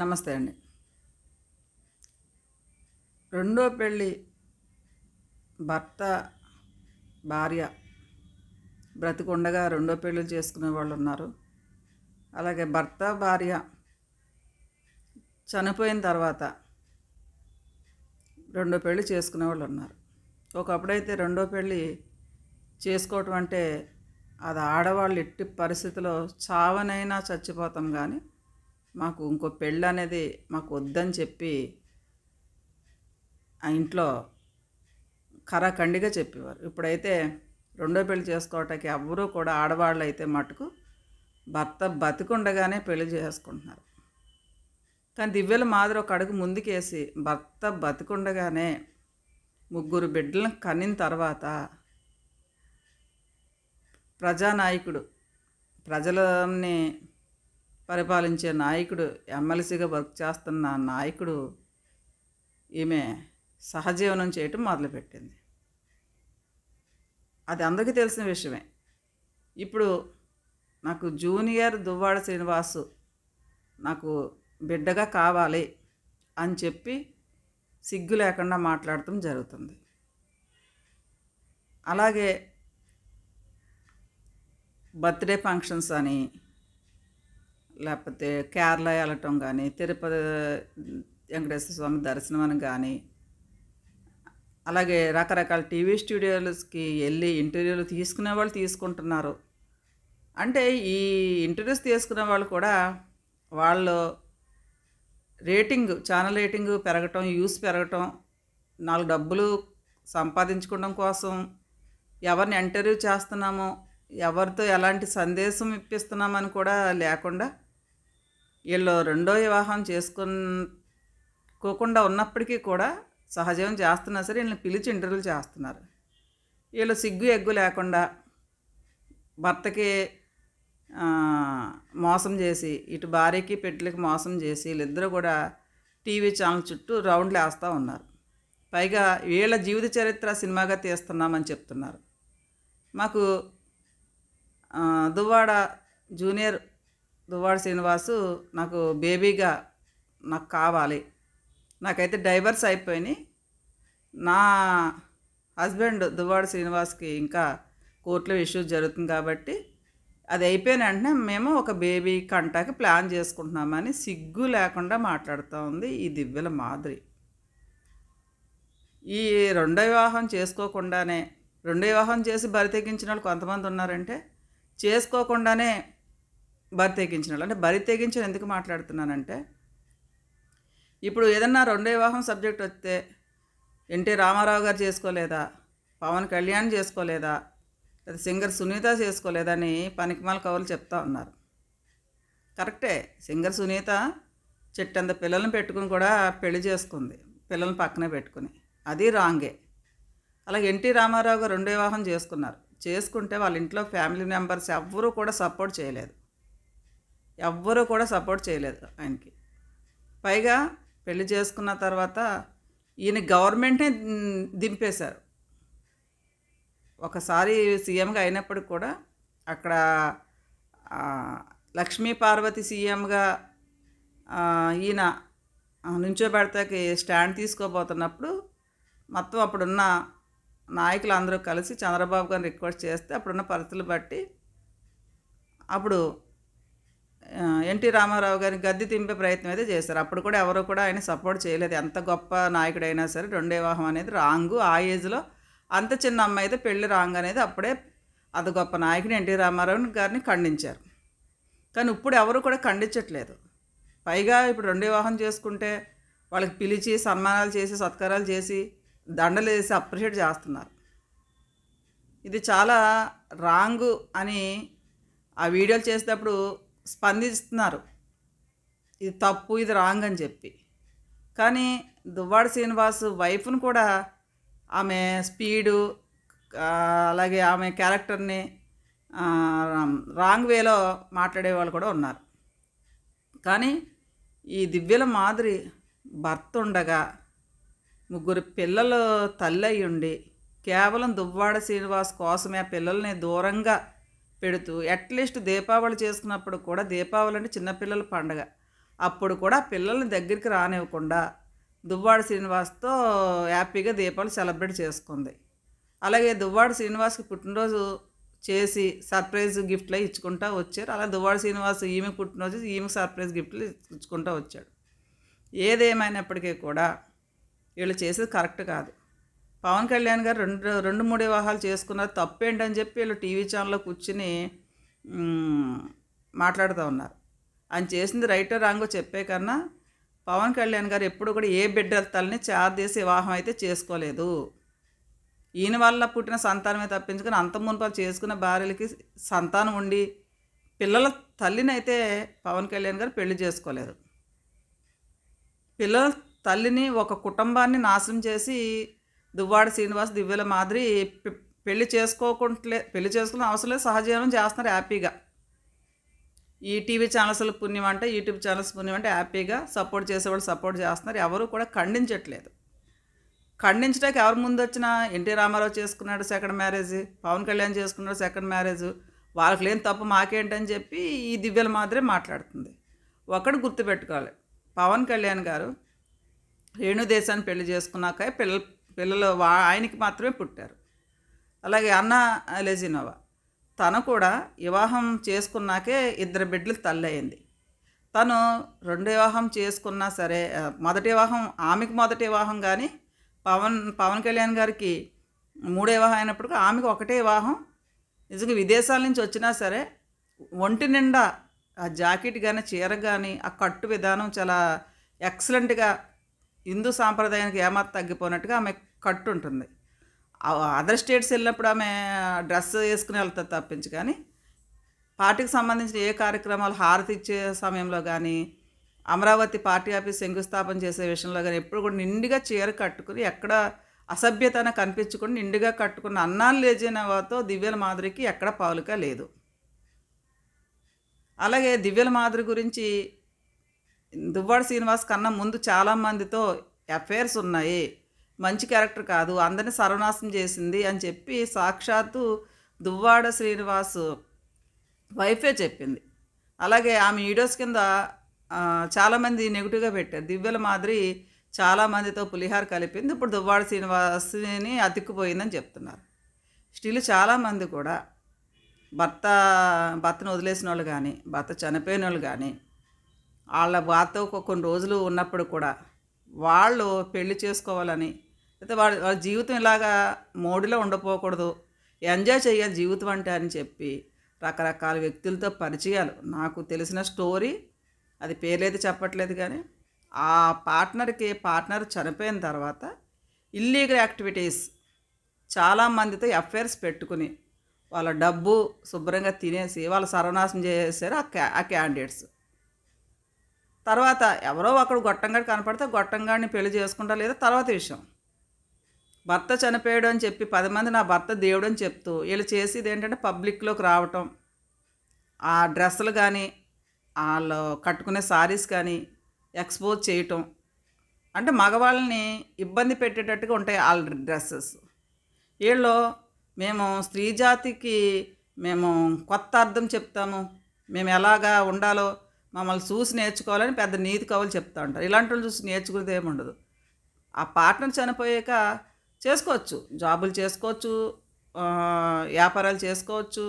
నమస్తే అండి. రెండో పెళ్ళి భర్త భార్య బ్రతికుండగా రెండో పెళ్ళి చేసుకునే వాళ్ళు ఉన్నారు. అలాగే భర్త భార్య చనిపోయిన తర్వాత రెండో పెళ్ళి చేసుకునే వాళ్ళు ఉన్నారు. ఒకప్పుడైతే రెండో పెళ్ళి చేసుకోవటం అంటే అది ఆడవాళ్ళు ఎట్టి పరిస్థితిలో చావనైనా చచ్చిపోతాం కానీ మాకు ఇంకో పెళ్ళి అనేది మాకు వద్దని చెప్పి ఆ ఇంట్లో కరాఖండిగా చెప్పేవారు. ఇప్పుడైతే రెండో పెళ్ళి చేసుకోవటానికి ఎవ్వరూ కూడా ఆడవాళ్ళు అయితే మటుకు భర్త బతికుండగానే పెళ్ళి చేసుకుంటున్నారు. కానీ దివ్యల మాదిరి ఒక అడుగు ముందుకేసి భర్త బతికుండగానే ముగ్గురు బిడ్డలను కనిన తర్వాత ప్రజానాయకుడు ప్రజలని పరిపాలించే నాయకుడు ఎమ్మెల్సీగా వర్క్ చేస్తున్న నాయకుడు ఈమె సహజీవనం చేయటం మొదలుపెట్టింది. అది అందరికీ తెలిసిన విషయమే. ఇప్పుడు నాకు జూనియర్ దువ్వాడ శ్రీనివాసు నాకు బిడ్డగా కావాలి అని చెప్పి సిగ్గు లేకుండా మాట్లాడటం జరుగుతుంది. అలాగే బర్త్డే ఫంక్షన్స్ అని లేకపోతే కేరళ వెళ్ళటం కానీ తిరుపతి వెంకటేశ్వర స్వామి దర్శనం అని కానీ అలాగే రకరకాల టీవీ స్టూడియోస్కి వెళ్ళి ఇంటర్వ్యూలు తీసుకునే వాళ్ళు తీసుకుంటున్నారు. అంటే ఈ ఇంటర్వ్యూస్ తీసుకునే వాళ్ళు కూడా వాళ్ళు రేటింగ్ ఛానల్ రేటింగ్ పెరగటం యూస్ పెరగటం నాలుగు డబ్బులు సంపాదించుకోవడం కోసం ఎవరిని ఇంటర్వ్యూ చేస్తున్నామో ఎవరితో ఎలాంటి సందేశం ఇప్పిస్తున్నామని కూడా లేకుండా వీళ్ళు రెండో వివాహం చేసుకోకుండా ఉన్నప్పటికీ కూడా సహజం చేస్తున్నా సరే వీళ్ళని పిలిచి ఇంటర్వ్యూలు చేస్తున్నారు. వీళ్ళు సిగ్గు ఎగ్గు లేకుండా భర్తకి మోసం చేసి ఇటు భార్యకి పెట్టులకి మోసం చేసి వీళ్ళిద్దరూ కూడా టీవీ ఛానల్ చుట్టూ రౌండ్లు వేస్తూ ఉన్నారు. పైగా వీళ్ళ జీవిత చరిత్ర సినిమాగా తీస్తున్నామని చెప్తున్నారు. మాకు దువ్వాడ జూనియర్ దువ్వాడ శ్రీనివాసు నాకు బేబీగా నాకు కావాలి. నాకైతే డైవర్స్ అయిపోయినాయి. నా హస్బెండ్ దువ్వాడ శ్రీనివాస్కి ఇంకా కోర్టులో ఇష్యూస్ జరుగుతుంది కాబట్టి అది అయిపోయిన వెంటనే మేము ఒక బేబీ కంటాకి ప్లాన్ చేసుకుంటున్నామని సిగ్గు లేకుండా మాట్లాడుతూ ఉంది ఈ దివ్యల మాదిరి. ఈ రెండో వివాహం చేసుకోకుండానే రెండో వివాహం చేసి బరి తెగించిన వాళ్ళు కొంతమంది ఉన్నారంటే చేసుకోకుండానే బరి తెగించిన వాళ్ళు. అంటే బరి తెగించిన ఎందుకు మాట్లాడుతున్నానంటే ఇప్పుడు ఏదన్నా రెండో వివాహం సబ్జెక్ట్ వస్తే ఎన్టీ రామారావు గారు చేసుకోలేదా? పవన్ కళ్యాణ్ చేసుకోలేదా? లేదా సింగర్ సునీత చేసుకోలేదని పనికిమాల కవులు చెప్తా ఉన్నారు. కరెక్టే సింగర్ సునీత చెట్టంత పిల్లల్ని పెట్టుకుని కూడా పెళ్ళి చేసుకుంది పిల్లల్ని పక్కనే పెట్టుకుని. అది రాంగే. అలాగే ఎన్టీ రామారావు గారు రెండో వివాహం చేసుకున్నారు. చేసుకుంటే వాళ్ళ ఇంట్లో ఫ్యామిలీ మెంబర్స్ ఎవ్వరూ కూడా సపోర్ట్ చేయలేదు. ఎవ్వరూ కూడా సపోర్ట్ చేయలేదు ఆయనకి. పైగా పెళ్ళి చేసుకున్న తర్వాత ఈయన గవర్నమెంటే దింపేశారు. ఒకసారి సీఎంగా అయినప్పటికి కూడా అక్కడ లక్ష్మీ పార్వతి సీఎంగా ఈయన నుంచోబెడతాకి స్టాండ్ తీసుకోబోతున్నప్పుడు మొత్తం అప్పుడున్న నాయకులు అందరూ కలిసి చంద్రబాబు గారిని రిక్వెస్ట్ చేస్తే అప్పుడున్న పరిస్థితులు బట్టి అప్పుడు ఎన్టీ రామారావు గారిని గద్దె తింపే ప్రయత్నం అయితే చేశారు. అప్పుడు కూడా ఎవరు కూడా ఆయన సపోర్ట్ చేయలేదు. ఎంత గొప్ప నాయకుడైనా సరే రెండో వివాహం అనేది రాంగు. ఆ ఏజ్లో అంత చిన్న అమ్మాయి అయితే పెళ్ళి రాంగ్ అనేది అప్పుడే అది గొప్ప నాయకుని ఎన్టీ రామారావు గారిని ఖండించారు. కానీ ఇప్పుడు ఎవరు కూడా ఖండించట్లేదు. పైగా ఇప్పుడు రెండో వివాహం చేసుకుంటే వాళ్ళకి పిలిచి సన్మానాలు చేసి సత్కారాలు చేసి దండలు వేసి అప్రిషియేట్ చేస్తున్నారు. ఇది చాలా రాంగు అని ఆ వీడియోలు చేసేటప్పుడు స్పందిస్తున్నారు. ఇది తప్పు ఇది రాంగ్ అని చెప్పి. కానీ దువ్వాడ శ్రీనివాస్ వైఫ్ను కూడా ఆమె స్పీడు అలాగే ఆమె క్యారెక్టర్ని రాంగ్ వేలో మాట్లాడే వాళ్ళు కూడా ఉన్నారు. కానీ ఈ దివ్యల మాదిరి భర్త ఉండగా ముగ్గురు పిల్లలు తల్లి అయ్యుండి కేవలం దువ్వాడ శ్రీనివాస్ కోసమే ఆ పిల్లల్ని దూరంగా పెడుతూ అట్లీస్ట్ దీపావళి చేసుకున్నప్పుడు కూడా దీపావళి అంటే చిన్నపిల్లల పండగ. అప్పుడు కూడా పిల్లల్ని దగ్గరికి రానివ్వకుండా దువ్వాడ శ్రీనివాస్తో హ్యాపీగా దీపావళి సెలబ్రేట్ చేసుకుంది. అలాగే దువ్వాడ శ్రీనివాస్కి పుట్టినరోజు చేసి సర్ప్రైజ్ గిఫ్ట్లు ఇచ్చుకుంటా వచ్చారు. అలా దువ్వాడ శ్రీనివాస్ ఈమె పుట్టినరోజు ఈమె సర్ప్రైజ్ గిఫ్ట్లు ఇచ్చుకుంటా వచ్చాడు. ఏదేమైనప్పటికీ కూడా వీళ్ళు చేసేది కరెక్ట్ కాదు. పవన్ కళ్యాణ్ గారు రెండు రెండు మూడు వివాహాలు చేసుకున్నారు. తప్పేంటని చెప్పి వీళ్ళు టీవీ ఛానల్లో కూర్చుని మాట్లాడుతూ ఉన్నారు. ఆయన చేసింది రైటో రాంగో చెప్పే కన్నా పవన్ కళ్యాణ్ గారు ఎప్పుడు కూడా ఏ బిడ్డల తల్లిని చారదీసి వివాహం అయితే చేసుకోలేదు. ఈయన వల్ల పుట్టిన సంతానమే తప్పించుకొని అంత మునుపలు చేసుకున్న భార్యలకి సంతానం ఉండి పిల్లల తల్లిని అయితే పవన్ కళ్యాణ్ గారు పెళ్ళి చేసుకోలేదు. పిల్లల తల్లిని ఒక కుటుంబాన్ని నాశనం చేసి దువ్వాడ శ్రీనివాస్ దివ్యల మాదిరి పెళ్ళి చేసుకోకుంటలే పెళ్ళి చేసుకున్న అవసరం లేదు సహజీవనం చేస్తున్నారు హ్యాపీగా. ఈ టీవీ ఛానల్స్ల పుణ్యం అంటే యూట్యూబ్ ఛానల్స్ పుణ్యం అంటే హ్యాపీగా సపోర్ట్ చేసేవాళ్ళు సపోర్ట్ చేస్తున్నారు. ఎవరు కూడా ఖండించట్లేదు. ఖండించడానికి ఎవరు ముందు వచ్చినా ఎన్టీ రామారావు చేసుకున్నాడు సెకండ్ మ్యారేజ్ పవన్ కళ్యాణ్ చేసుకున్నాడు సెకండ్ మ్యారేజ్ వాళ్ళకి లేని తప్పు మాకేంటని చెప్పి ఈ దివ్యల మాదిరే మాట్లాడుతుంది. ఒకటి గుర్తుపెట్టుకోవాలి. పవన్ కళ్యాణ్ గారు రేణుదేశాన్ని పెళ్ళి చేసుకున్నాక పిల్లలు పిల్లలు వా ఆయనకి మాత్రమే పుట్టారు. అలాగే అన్న లెజినోవా తను కూడా వివాహం చేసుకున్నాకే ఇద్దరు బిడ్డలు తల్లి అయింది. తను రెండు వివాహం చేసుకున్నా సరే మొదటి వివాహం ఆమెకు మొదటి వివాహం కానీ పవన్ పవన్ కళ్యాణ్ గారికి మూడో వివాహం అయినప్పుడు ఆమెకు ఒకటే వివాహం. నిజంగా విదేశాల నుంచి వచ్చినా సరే ఒంటి నిండా ఆ జాకెట్ కానీ చీర కానీ ఆ కట్టు విధానం చాలా ఎక్సలెంట్గా హిందూ సాంప్రదాయానికి ఏమాత్రం తగ్గిపోయినట్టుగా ఆమె కట్టు ఉంటుంది అదర్ స్టేట్స్ వెళ్ళినప్పుడు ఆమె డ్రెస్ వేసుకుని వెళ్తుంది తప్పించి కానీ పార్టీకి సంబంధించిన ఏ కార్యక్రమాలు హారతి ఇచ్చే సమయంలో కానీ అమరావతి పార్టీ ఆఫీస్ శంకుస్థాపన చేసే విషయంలో కానీ ఎప్పుడు కూడా నిండుగా చీర కట్టుకుని ఎక్కడ అసభ్యతన కనిపించుకుని నిండుగా కట్టుకున్న అన్నాలు లేజినవాతో దివ్యల మాదిరికి ఎక్కడ పాలుక లేదు. అలాగే దివ్యల మాదిరి గురించి దువ్వాడ శ్రీనివాస్ కన్నా ముందు చాలామందితో అఫైర్స్ ఉన్నాయి. మంచి క్యారెక్టర్ కాదు అందరిని సర్వనాశనం చేసింది అని చెప్పి సాక్షాత్తు దువ్వాడ శ్రీనివాస్ వైఫే చెప్పింది. అలాగే ఆమె వీడియోస్ కింద చాలామంది నెగిటివ్గా పెట్టారు. దివ్యల మాదిరి చాలామందితో పులిహార కలిపింది. ఇప్పుడు దువ్వాడ శ్రీనివాసుని అతిక్కుపోయిందని చెప్తున్నారు. స్టిల్ చాలామంది కూడా భర్త భర్తను వదిలేసిన వాళ్ళు కానీ భర్త చనిపోయిన వాళ్ళు కానీ వాళ్ళ భర్త ఒక కొన్ని రోజులు ఉన్నప్పుడు కూడా వాళ్ళు పెళ్ళి చేసుకోవాలని అయితే వాళ్ళ వాళ్ళ జీవితం ఇలాగా మోడీలో ఉండపోకూడదు. ఎంజాయ్ చేయాలి జీవితం అంటే అని చెప్పి రకరకాల వ్యక్తులతో పరిచయాలు. నాకు తెలిసిన స్టోరీ అది పేర్లైతే చెప్పట్లేదు కానీ ఆ పార్ట్నర్కి పార్ట్నర్ చనిపోయిన తర్వాత ఇల్లీగల్ యాక్టివిటీస్ చాలామందితో ఎఫ్ఐఆర్స్ పెట్టుకుని వాళ్ళ డబ్బు శుభ్రంగా తినేసి వాళ్ళ సర్వనాశనం చేసేసారు ఆ క్యా ఆ క్యాండిడేట్స్. తర్వాత ఎవరో ఒకడు గొట్టంగాడు కనపడితే గొట్టంగాడిని పెళ్ళి చేసుకుంటా లేదా తర్వాత విషయం. భర్త చనిపోయాడు అని చెప్పి పది మంది నా భర్త దేవుడు అని చెప్తూ వీళ్ళు చేసేది ఏంటంటే పబ్లిక్లోకి రావటం. ఆ డ్రెస్సులు కానీ వాళ్ళు కట్టుకునే శారీస్ కానీ ఎక్స్పోజ్ చేయటం. అంటే మగవాళ్ళని ఇబ్బంది పెట్టేటట్టుగా ఉంటాయి వాళ్ళ డ్రెస్సెస్. వీళ్ళు మేము స్త్రీ జాతికి మేము కొత్త అర్థం చెప్తాము. మేము ఎలాగా ఉండాలో మమ్మల్ని చూసి నేర్చుకోవాలని పెద్ద నీతి కవులు చెప్తా ఉంటారు. ఇలాంటి వాళ్ళు చూసి నేర్చుకునేది ఏమి ఉండదు. ఆ పార్ట్నర్ చనిపోయాక చేసుకోవచ్చు. జాబులు చేసుకోవచ్చు వ్యాపారాలు చేసుకోవచ్చు.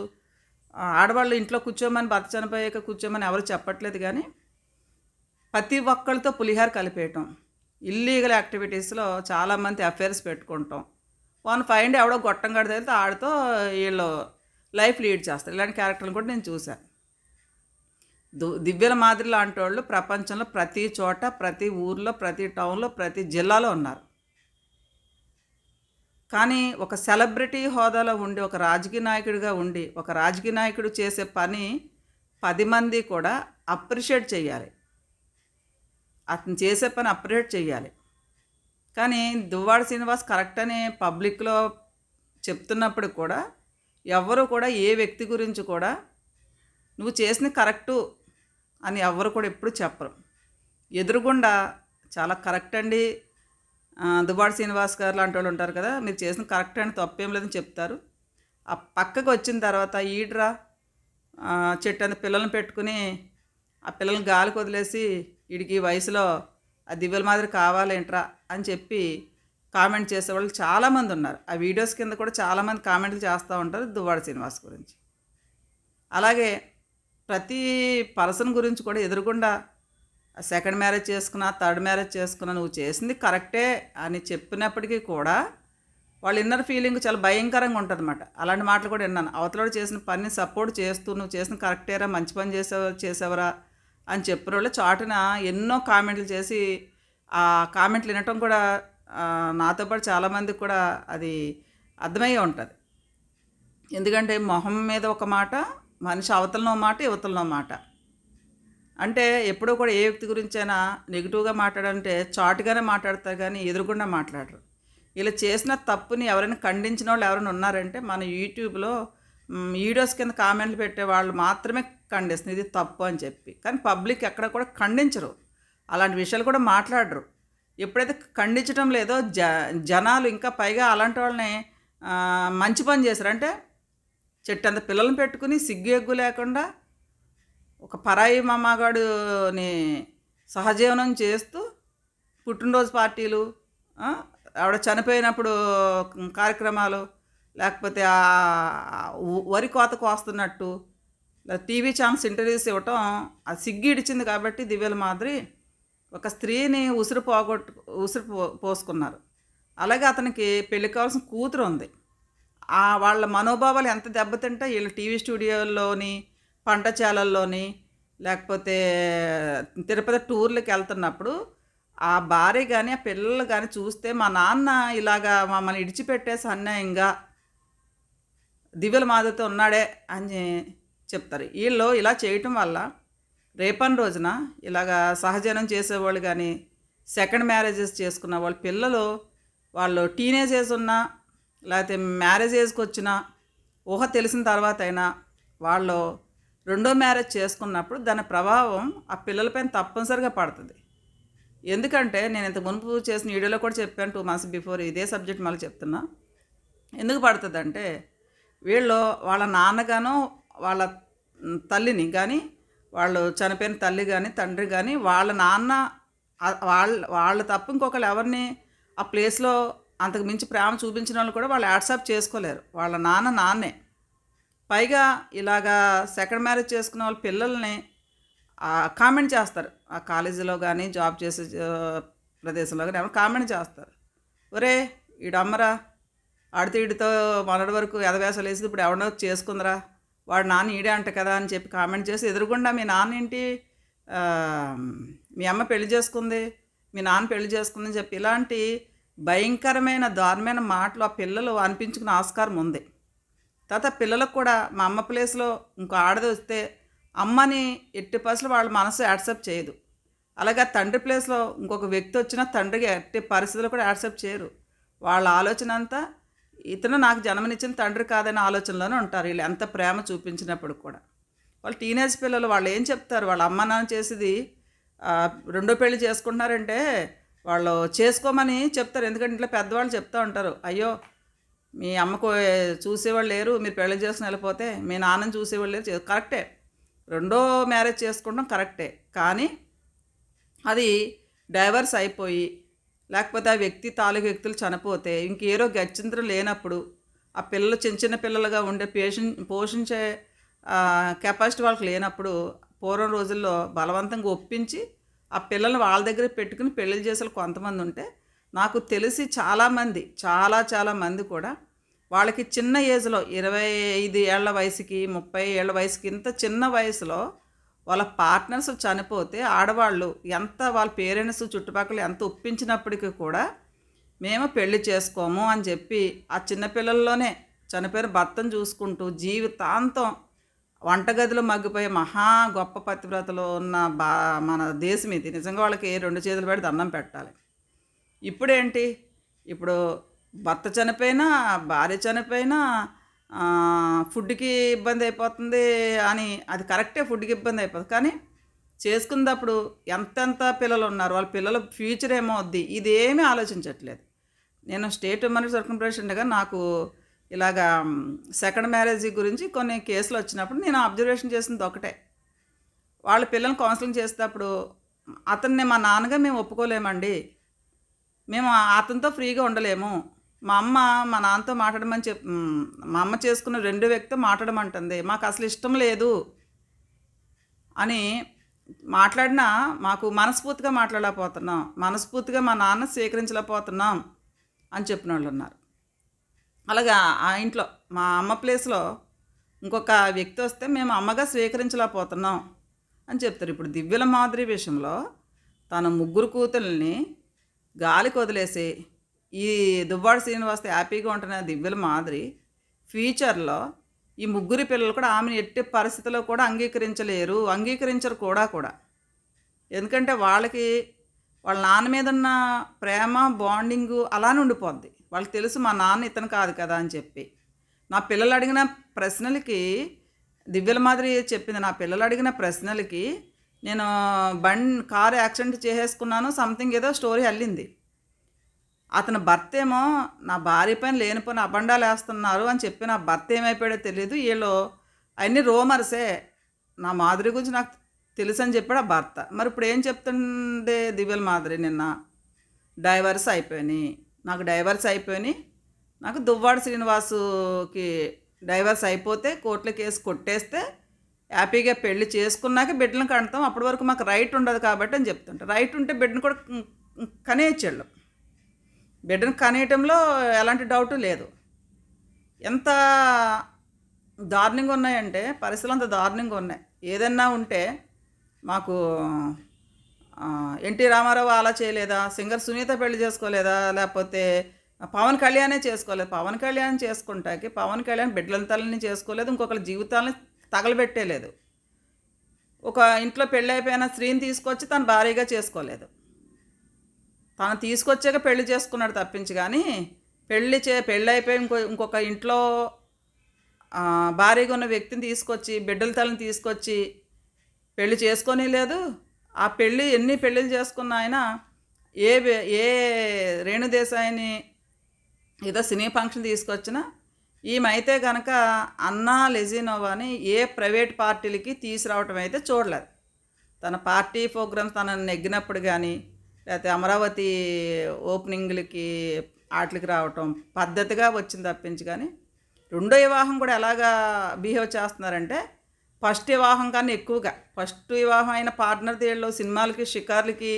ఆడవాళ్ళు ఇంట్లో కూర్చోమని భర్త చనిపోయాక కూర్చోమని ఎవరు చెప్పట్లేదు కానీ ప్రతి ఒక్కళ్ళతో పులిహార కలిపేయటం. ఇల్లీగల్ యాక్టివిటీస్లో చాలామంది అఫైర్స్ పెట్టుకుంటాం. వన్ ఫైండ్ ఎవడో గొట్టం కడితే ఆడితో వీళ్ళు లైఫ్ లీడ్ చేస్తారు. ఇలాంటి క్యారెక్టర్లు కూడా నేను చూశాను దు దివ్యల మాదిరి లాంటి వాళ్ళు ప్రపంచంలో ప్రతి చోట ప్రతి ఊర్లో ప్రతి టౌన్లో ప్రతి జిల్లాలో ఉన్నారు. కానీ ఒక సెలబ్రిటీ హోదాలో ఉండి ఒక రాజకీయ నాయకుడిగా ఉండి ఒక రాజకీయ నాయకుడు చేసే పని పది మంది కూడా అప్రిషియేట్ చేయాలి. అతను చేసే పని అప్రిషియేట్ చేయాలి. కానీ దువ్వాడ శ్రీనివాస్ కరెక్ట్ అని పబ్లిక్లో చెప్తున్నప్పుడు కూడా ఎవరు కూడా ఏ వ్యక్తి గురించి కూడా నువ్వు చేసిన కరెక్టు అని ఎవరు కూడా ఎప్పుడు చెప్పరు. ఎదురుగుండా చాలా కరెక్ట్ అండి. దుబాడు శ్రీనివాస్ గారు లాంటి వాళ్ళు ఉంటారు కదా మీరు చేసిన కరెక్ట్ అని తప్పేం లేదని చెప్తారు. ఆ పక్కకు వచ్చిన తర్వాత ఈడ్రా చెట్టు అంత పిల్లల్ని పెట్టుకుని ఆ పిల్లల్ని గాలికి వదిలేసి వీడికి ఈ వయసులో ఆ దివ్యల మాదిరి కావాలేంట్రా? అని చెప్పి కామెంట్ చేసేవాళ్ళు చాలామంది ఉన్నారు. ఆ వీడియోస్ కింద కూడా చాలామంది కామెంట్లు చేస్తూ ఉంటారు దువ్వాడ శ్రీనివాస్ గురించి. అలాగే ప్రతి పర్సన్ గురించి కూడా ఎదురుగుండా సెకండ్ మ్యారేజ్ చేసుకున్నా థర్డ్ మ్యారేజ్ చేసుకున్నా నువ్వు చేసింది కరెక్టే అని చెప్పినప్పటికీ కూడా వాళ్ళ ఇన్నర్ ఫీలింగ్ చాలా భయంకరంగా ఉంటుంది అనమాట అలాంటి మాటలు కూడా విన్నాను. అవతల చేసిన పని సపోర్ట్ చేస్తూ నువ్వు చేసిన కరెక్టేరా మంచి పని చేసావు చేసావరా అని చెప్పిన వాళ్ళు చాటున ఎన్నో కామెంట్లు చేసి ఆ కామెంట్లు వినటం కూడా నాతో పాటు చాలామందికి కూడా అది అర్థమయ్యే ఉంటుంది. ఎందుకంటే మొహం మీద ఒక మాట మనిషి అవతలనో మాట యువతలనో మాట. అంటే ఎప్పుడూ కూడా ఏ వ్యక్తి గురించైనా నెగిటివ్గా మాట్లాడంటే చాటుగానే మాట్లాడతారు కానీ ఎదురుగుండా మాట్లాడరు. ఇలా చేసిన తప్పుని ఎవరైనా ఖండించిన వాళ్ళు ఎవరైనా ఉన్నారంటే మన యూట్యూబ్లో వీడియోస్ కింద కామెంట్లు పెట్టే వాళ్ళు మాత్రమే ఖండిస్తుంది ఇది తప్పు అని చెప్పి. కానీ పబ్లిక్ ఎక్కడ కూడా ఖండించరు. అలాంటి విషయాలు కూడా మాట్లాడరు. ఎప్పుడైతే ఖండించడం లేదో జ జనాలు ఇంకా పైగా అలాంటి వాళ్ళని మంచి పని చేశారు. అంటే చెట్టంత పిల్లల్ని పెట్టుకుని సిగ్గు ఎగ్గు లేకుండా ఒక పరాయి మామగాడుని సహజీవనం చేస్తూ పుట్టినరోజు పార్టీలు ఆవిడ చనిపోయినప్పుడు కార్యక్రమాలు లేకపోతే వరి కోత కోస్తున్నట్టు టీవీ ఛానల్స్ ఇంటర్వ్యూస్ ఇవ్వటం అది సిగ్గిడిచింది కాబట్టి దివ్యల మాదిరి ఒక స్త్రీని ఉసురు పోగొట్టు ఉసురు పో పోసుకున్నారు. అలాగే అతనికి పెళ్ళి కావాల్సిన కూతురు ఉంది. ఆ వాళ్ళ మనోభావాలు ఎంత దెబ్బతింటే వీళ్ళు టీవీ స్టూడియోల్లోని పంట చేలల్లోని లేకపోతే తిరుపతి టూర్లకు వెళ్తున్నప్పుడు ఆ భార్య కానీ ఆ పిల్లలు కానీ చూస్తే మా నాన్న ఇలాగా మమ్మల్ని ఇడిచిపెట్టేసి అన్యాయంగా దివ్యల మాదిరితో ఉన్నాడే అని చెప్తారు. వీళ్ళు ఇలా చేయటం వల్ల రేపని రోజున ఇలాగా సహజనం చేసేవాళ్ళు కానీ సెకండ్ మ్యారేజెస్ చేసుకున్న వాళ్ళ పిల్లలు వాళ్ళు టీనేజ్ ఏజ్ ఉన్నా లేకపోతే మ్యారేజ్ ఏజ్కి వచ్చినా ఊహ తెలిసిన తర్వాత అయినా వాళ్ళు రెండో మ్యారేజ్ చేసుకున్నప్పుడు దాని ప్రభావం ఆ పిల్లలపైన తప్పనిసరిగా పడుతుంది. ఎందుకంటే నేను ఇంత మునుపు చేసిన వీడియోలో కూడా చెప్పాను టూ మంత్స్ బిఫోర్ ఇదే సబ్జెక్ట్ మళ్ళీ చెప్తున్నా. ఎందుకు పడుతుందంటే వీళ్ళు వాళ్ళ నాన్నగానో వాళ్ళ తల్లిని కానీ వాళ్ళు చనిపోయిన తల్లి కానీ తండ్రి కానీ వాళ్ళ నాన్న వాళ్ళ వాళ్ళ తప్ప ఇంకొకరు ఎవరిని ఆ ప్లేస్లో అంతకు మించి ప్రేమ చూపించిన వాళ్ళు కూడా వాళ్ళు యాడ్సాప్ చేసుకోలేరు. వాళ్ళ నాన్న నాన్నే. పైగా ఇలాగా సెకండ్ మ్యారేజ్ చేసుకున్న వాళ్ళ పిల్లల్ని కామెంట్ చేస్తారు. ఆ కాలేజీలో కానీ జాబ్ చేసే ప్రదేశంలో కానీ ఎవరు కామెంట్ చేస్తారు. ఒరే ఈడమ్మరా అమ్మరా ఆడితే ఈడితో మొన్నటి వరకు ఎదవేసాలు వేసి ఇప్పుడు ఎవడో చేసుకుందరా వాడు నాన్న ఈడే అంట కదా అని చెప్పి కామెంట్ చేసి ఎదురుగుండా మీ నాన్న ఏంటి? మీ అమ్మ పెళ్ళి చేసుకుంది మీ నాన్న పెళ్ళి చేసుకుందని చెప్పి ఇలాంటి భయంకరమైన దారుణమైన మాటలు ఆ పిల్లలు అనిపించుకునే ఆస్కారం ఉంది. తర్వాత పిల్లలకు కూడా మా అమ్మ ప్లేస్లో ఇంకో ఆడది వస్తే అమ్మని ఎట్టి పరిస్థితులు వాళ్ళ మనసు యాక్సెప్ట్ చేయదు. అలాగే తండ్రి ప్లేస్లో ఇంకొక వ్యక్తి వచ్చినా తండ్రికి ఎట్టి పరిస్థితులు కూడా యాక్సెప్ట్ చేయరు. వాళ్ళ ఆలోచన అంతా ఇతను నాకు జన్మనిచ్చిన తండ్రి కాదనే ఆలోచనలోనే ఉంటారు. వీళ్ళు ఎంత ప్రేమ చూపించినప్పుడు కూడా. వాళ్ళు టీనేజ్ పిల్లలు వాళ్ళు ఏం చెప్తారు? వాళ్ళ అమ్మ నాన్న చేసేది రెండో పెళ్ళి చేసుకుంటున్నారంటే వాళ్ళు చేసుకోమని చెప్తారు. ఎందుకంటే ఇంట్లో పెద్దవాళ్ళు చెప్తూ ఉంటారు. అయ్యో మీ అమ్మకు చూసేవాళ్ళు లేరు మీరు పెళ్ళి చేసుకుని వెళ్ళిపోతే మీ నాన్నని చూసేవాళ్ళు లేరు కరెక్టే. రెండో మ్యారేజ్ చేసుకుంటాం కరెక్టే. కానీ అది డైవర్స్ అయిపోయి లేకపోతే ఆ వ్యక్తి తాలూకు వ్యక్తులు చనిపోతే ఇంకేరో గచ్చింతరం లేనప్పుడు ఆ పిల్లలు చిన్న చిన్న పిల్లలుగా ఉండే పేషన్ పోషించే కెపాసిటీ వాళ్ళకి లేనప్పుడు పూర్వం రోజుల్లో బలవంతంగా ఒప్పించి ఆ పిల్లల్ని వాళ్ళ దగ్గర పెట్టుకుని పెళ్ళిళ్ళు చేసే కొంతమంది ఉంటే నాకు తెలిసి చాలామంది చాలా చాలా మంది కూడా వాళ్ళకి చిన్న ఏజ్లో ఇరవై ఐదు ఏళ్ళ వయసుకి ముప్పై ఏళ్ళ వయసుకి ఇంత చిన్న వయసులో వాళ్ళ పార్ట్నర్స్ చనిపోతే ఆడవాళ్ళు ఎంత వాళ్ళ పేరెంట్స్ చుట్టుపక్కల ఎంత ఒప్పించినప్పటికీ కూడా మేము పెళ్ళి చేసుకోము అని చెప్పి ఆ చిన్నపిల్లల్లోనే చనిపోయిన భర్తను చూసుకుంటూ జీవితాంతం వంటగదిలో మగ్గిపోయే మహా గొప్ప పతివ్రతలో ఉన్న బా మన దేశం ఇది. నిజంగా వాళ్ళకి రెండు చేతులు పెట్టి దండం పెట్టాలి. ఇప్పుడేంటి? ఇప్పుడు భర్త చనిపోయినా భార్య చనిపోయినా ఫుడ్కి ఇబ్బంది అయిపోతుంది అని అది కరెక్టే ఫుడ్కి ఇబ్బంది అయిపోతుంది కానీ చేసుకున్నప్పుడు ఎంతెంత పిల్లలు ఉన్నారు వాళ్ళ పిల్లల ఫ్యూచర్ ఏమవుద్ది ఇదేమీ ఆలోచించట్లేదు. నేను స్టేట్ ఉమెన్ సర్కంప్రెషన్గా నాకు ఇలాగా సెకండ్ మ్యారేజ్ గురించి కొన్ని కేసులు వచ్చినప్పుడు నేను అబ్జర్వేషన్ చేసింది ఒకటే. వాళ్ళ పిల్లల్ని కౌన్సిలింగ్ చేసేటప్పుడు అతన్ని మా నాన్నగా మేము ఒప్పుకోలేమండి. మేము అతనితో ఫ్రీగా ఉండలేము. మా అమ్మ మా నాన్నతో మాట్లాడమని చెప్ మా అమ్మ చేసుకున్న రెండు వ్యక్తితో మాట్లాడమంటుంది. మాకు అసలు ఇష్టం లేదు అని మాట్లాడినా మాకు మనస్ఫూర్తిగా మాట్లాడలేకపోతున్నాం. మనస్ఫూర్తిగా మా నాన్న స్వీకరించలేకపోతున్నాం అని చెప్పిన వాళ్ళు ఉన్నారు అలాగా ఆ ఇంట్లో మా అమ్మ ప్లేస్లో ఇంకొక వ్యక్తి వస్తే మేము అమ్మగా స్వీకరించలేకపోతున్నాం అని చెప్తారు. ఇప్పుడు దివ్యల మాదిరి విషయంలో తన ముగ్గురు కూతుల్ని గాలికి వదిలేసి ఈ దువ్వాడు శ్రీనివాస్ హ్యాపీగా ఉంటున్న దివ్యల మాదిరి ఫ్యూచర్లో ఈ ముగ్గురి పిల్లలు కూడా ఆమెను ఎట్టి పరిస్థితుల్లో కూడా అంగీకరించలేరు అంగీకరించరు కూడా కూడా. ఎందుకంటే వాళ్ళకి వాళ్ళ నాన్న మీద ఉన్న ప్రేమ బాండింగు అలానే ఉండిపోద్ది. వాళ్ళకి తెలుసు మా నాన్న ఇతను కాదు కదా అని చెప్పి. నా పిల్లలు అడిగిన ప్రశ్నలకి దివ్యల మాదిరి చెప్పింది నా పిల్లలు అడిగిన ప్రశ్నలకి నేను బండ్ కారు యాక్సిడెంట్ చేసేసుకున్నాను సంథింగ్ ఏదో స్టోరీ అల్లింది. అతని భర్త ఏమో నా భార్య పైన లేనిపోయిన అబండాలు వేస్తున్నారు అని చెప్పి నా భర్త ఏమైపోయాడో తెలియదు వీళ్ళు అన్నీ రోమర్సే. నా మాధురి గురించి నాకు తెలుసు అని చెప్పాడు ఆ భర్త. మరి ఇప్పుడు ఏం చెప్తుండే దివ్యల మాధురి నిన్న? డైవర్స్ అయిపోయినాయి. నాకు డైవర్స్ అయిపోయినాయి. నాకు దువ్వాడ శ్రీనివాసుకి డైవర్స్ అయిపోతే కోర్టులో కేసు కొట్టేస్తే హ్యాపీగా పెళ్ళి చేసుకున్నాక బిడ్డలను కడతాం. అప్పటి వరకు మాకు రైట్ ఉండదు కాబట్టి అని చెప్తుంటారు. రైట్ ఉంటే బిడ్డను కూడా కనేయచ్చాళ్ళు. బిడ్డను కనేయటంలో ఎలాంటి డౌట్ లేదు. ఎంత దారుణంగా ఉన్నాయంటే పరిస్థితులు అంత దారుణంగా ఉన్నాయి. ఏదన్నా ఉంటే మాకు ఎన్టీ రామారావు అలా చేయలేదా? సింగర్ సునీత పెళ్ళి చేసుకోలేదా? లేకపోతే పవన్ కళ్యాణే చేసుకోలేదు. పవన్ కళ్యాణ్ చేసుకుంటాకి పవన్ కళ్యాణ్ బిడ్డల తల్లిని చేసుకోలేదు. ఇంకొకరి జీవితాలని తగలబెట్టేలేదు. ఒక ఇంట్లో పెళ్ళి అయిపోయిన స్త్రీని తీసుకొచ్చి తను భారీగా చేసుకోలేదు. తను తీసుకొచ్చాక పెళ్ళి చేసుకున్నాడు తప్పించి కానీ పెళ్ళి చే పెళ్ళి అయిపోయి ఇంకో ఇంకొక ఇంట్లో భారీగా ఉన్న వ్యక్తిని తీసుకొచ్చి బిడ్డల తల్లిని తీసుకొచ్చి పెళ్ళి చేసుకొని లేదు. ఆ పెళ్ళి ఎన్ని పెళ్ళిళ్ళు చేసుకున్న ఆయన ఏ ఏ రేణుదేశాయిని ఏదో సినీ ఫంక్షన్ తీసుకొచ్చినా ఈమైతే గనక కనుక అన్నా లెజినోవాని ఏ ప్రైవేట్ పార్టీలకి తీసుకురావటం అయితే చూడలేదు. తన పార్టీ ప్రోగ్రామ్స్ తనని నెగ్గినప్పుడు కానీ లేకపోతే అమరావతి ఓపెనింగ్లకి ఆటలకి రావటం పద్ధతిగా వచ్చింది తప్పించి కానీ రెండో వివాహం కూడా ఎలాగా బిహేవ్ చేస్తున్నారంటే ఫస్ట్ వివాహం కన్నా ఎక్కువగా ఫస్ట్ వివాహం అయిన పార్ట్నర్ దేళ్ళు సినిమాలకి షికార్లకి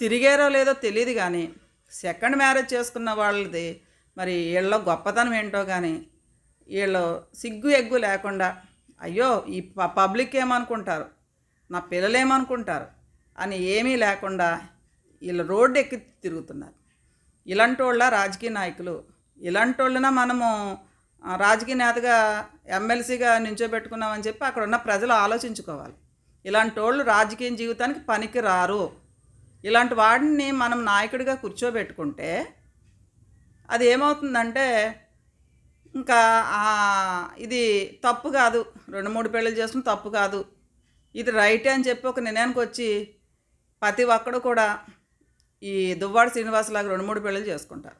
తిరిగారో లేదో తెలియదు కానీ సెకండ్ మ్యారేజ్ చేసుకున్న వాళ్ళది మరి వీళ్ళ గొప్పతనం ఏంటో కానీ వీళ్ళు సిగ్గు ఎగ్గు లేకుండా అయ్యో ఈ ప- పబ్లిక్ ఏమనుకుంటారు? నా పిల్లలు ఏమనుకుంటారు అని ఏమీ లేకుండా వీళ్ళు రోడ్డు ఎక్కి తిరుగుతున్నారు. ఇలాంటి వాళ్ళ రాజకీయ నాయకులు ఇలాంటి వాళ్ళన మనము రాజకీయ నేతగా ఎమ్మెల్సీగా నించోబెట్టుకున్నామని చెప్పి అక్కడ ఉన్న ప్రజలు ఆలోచించుకోవాలి. ఇలాంటి వాళ్ళు రాజకీయ జీవితానికి పనికి రారు ఇలాంటి వాడిని మనం నాయకుడిగా కూర్చోబెట్టుకుంటే అది ఏమవుతుందంటే ఇంకా ఇది తప్పు కాదు. రెండు మూడు పెళ్ళిళ్ళు చేసుకుని తప్పు కాదు. ఇది రైటే అని చెప్పి ఒక నిర్ణయానికి వచ్చి ప్రతి ఒక్కడు కూడా ఈ దువ్వాడి శ్రీనివాస్ లాగా రెండు మూడు పెళ్ళిళ్ళు చేసుకుంటారు.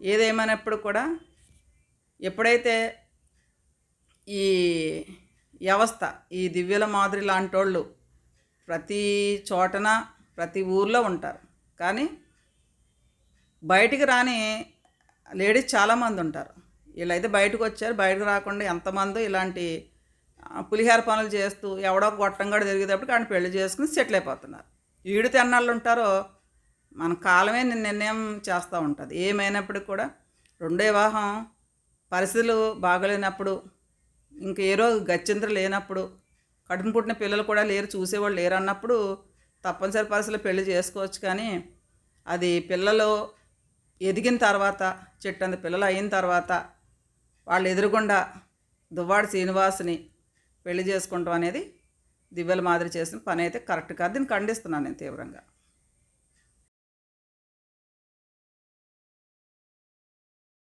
ఏదేమైనప్పుడు కూడా ఎప్పుడైతే ఈ వ్యవస్థ ఈ దివ్యల మాదిరి లాంటి వాళ్ళు ప్రతి చోటన ప్రతి ఊర్లో ఉంటారు. కానీ బయటికి రాని లేడీస్ చాలామంది ఉంటారు. వీళ్ళైతే బయటకు వచ్చారు. బయటకు రాకుండా ఎంతమందో ఇలాంటి పులిహార పనులు చేస్తూ ఎవడో గొట్టంగాడు తిరిగేటప్పుడు కానీ పెళ్ళి చేసుకుని సెటిల్ అయిపోతున్నారు. ఈడు తెన్నాళ్ళు ఉంటారో మన కాలమే నిర్ణయం చేస్తూ ఉంటుంది. ఏమైనప్పటికి కూడా రెండో వివాహం పరిస్థితులు బాగలేనప్పుడు ఇంక ఏ రోజు గచ్చింద్ర లేనప్పుడు కడుపున పుట్టిన పిల్లలు కూడా లేరు చూసేవాళ్ళు లేరు అన్నప్పుడు తప్పనిసరి పరిస్థితులు పెళ్ళి చేసుకోవచ్చు కానీ అది పిల్లలు ఎదిగిన తర్వాత చెట్టంత పిల్లలు అయిన తర్వాత వాళ్ళు ఎదురుగుండా దువ్వాడి శ్రీనివాసుని పెళ్ళి చేసుకుంటాం అనేది దివ్యల మాదిరి చేసిన పని అయితే కరెక్ట్ కాదు. దీన్ని ఖండిస్తున్నాను నేను తీవ్రంగా.